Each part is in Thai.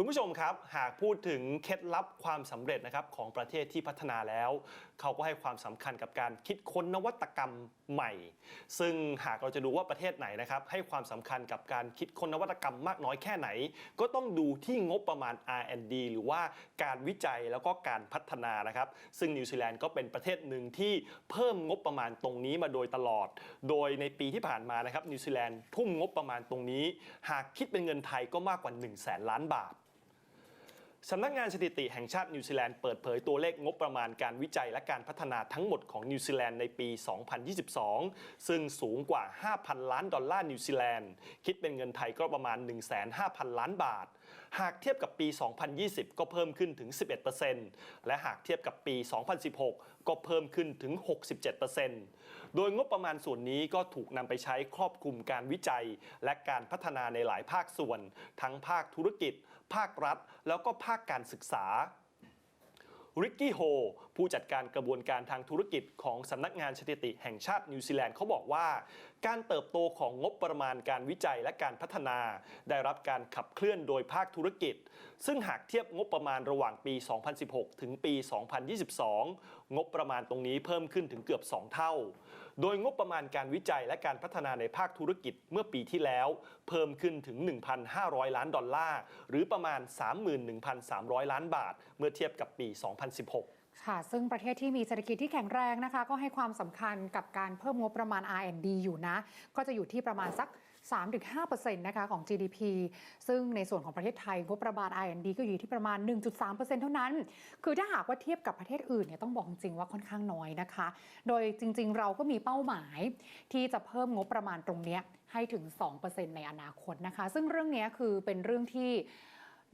คุณผู้ชมครับ หากพูดถึงเคล็ดลับความสำเร็จนะครับของประเทศที่พัฒนาแล้ว เขาก็ให้ความสำคัญกับการคิดค้นนวัตกรรมใหม่ ซึ่งหากเราจะดูว่าประเทศไหนนะครับให้ความสำคัญกับการคิดค้นนวัตกรรมมากน้อยแค่ไหน ก็ต้องดูที่งบประมาณ R&D หรือว่าการวิจัยแล้วก็การพัฒนานะครับซึ่งนิวซีแลนด์ก็เป็นประเทศหนึ่งที่เพิ่มงบประมาณตรงนี้มาโดยตลอด โดยในปีที่ผ่านมานะครับนิวซีแลนด์ทุ่มงบประมาณตรงนี้ หากคิดเป็นเงินไทยก็มากกว่า 1 0 0 0 0แสนล้านบาท สำนักงานสถิติแห่งชาตินิวซีแลนด์เปิดเผยตัวเลขงบประมาณการวิจัยและการพัฒนาทั้งหมดของนิวซีแลนด์ในปี 2022 ซึ่งสูงกว่า 5,000 ล้านดอลลาร์นิวซีแลนด์ คิดเป็นเงินไทยก็ประมาณ 1,500 ล้านบาท หากเทียบกับปี 2020 ก็เพิ่มขึ้นถึง 11%และหากเทียบกับปี 2016 ก็เพิ่มขึ้นถึง 67%โดยงบประมาณส่วนนี้ก็ถูกนำไปใช้ครอบคลุมการวิจัย และการพัฒนาในหลายภาคส่วน ทั้งภาคธุรกิจ ภาครัฐ แล้วก็ภาคภาคการศึกษาริกกี้โฮ ผู้จัดการกระบวนการทางธุรกิจของสำนักงานสถิติแห่งชาตินิวซีแลนด์เขาบอกว่า การเติบโตของงบประมาณการวิจัยและการพัฒนา ได้รับการขับเคลื่อนโดยภาคธุรกิจ ซึ่งหากเทียบงบประมาณระหว่างปี 2016 ถึงปี 2022 งบประมาณตรงนี้เพิ่มขึ้นถึงเกือบ 2 เท่า โดยงบประมาณการวิจัยและการพัฒนาในภาคธุรกิจเมื่อปีที่แล้ว เพิ่มขึ้นถึง 1,500 ล้านดอลลาร์ หรือประมาณ 31,300 ล้านบาท เมื่อเทียบกับปี 2016 ค่ะ ซึ่งประเทศที่มีเศรษฐกิจที่แข็งแรงนะคะ ก็ให้ความสำคัญกับการเพิ่มงบประมาณ R&D อยู่นะ ก็จะอยู่ที่ประมาณสัก 3-5%นะคะของ GDP ซึ่งในส่วนของประเทศไทยงบประมาณ R&D ก็อยู่ที่ประมาณ 1.3%เท่านั้น คือถ้าหากว่าเทียบกับประเทศอื่นเนี่ยต้องบอกจริงว่าค่อนข้างน้อยนะคะ โดยจริง ๆ เราก็มีเป้าหมายที่จะเพิ่มงบประมาณตรงนี้ให้ถึง 2%ในอนาคตนะคะ ซึ่งเรื่องนี้คือเป็นเรื่องที่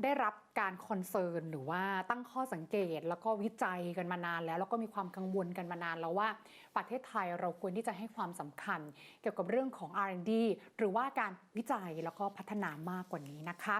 ได้รับการคอนเซิร์นหรือว่าตั้งข้อสังเกต แล้วก็วิจัยกันมานานแล้ว แล้วก็มีความกังวลกันมานานแล้วว่า ประเทศไทยเราควรที่จะให้ความสำคัญ เกี่ยวกับเรื่องของ R&D หรือว่าการวิจัยแล้วก็พัฒนามากกว่านี้นะคะ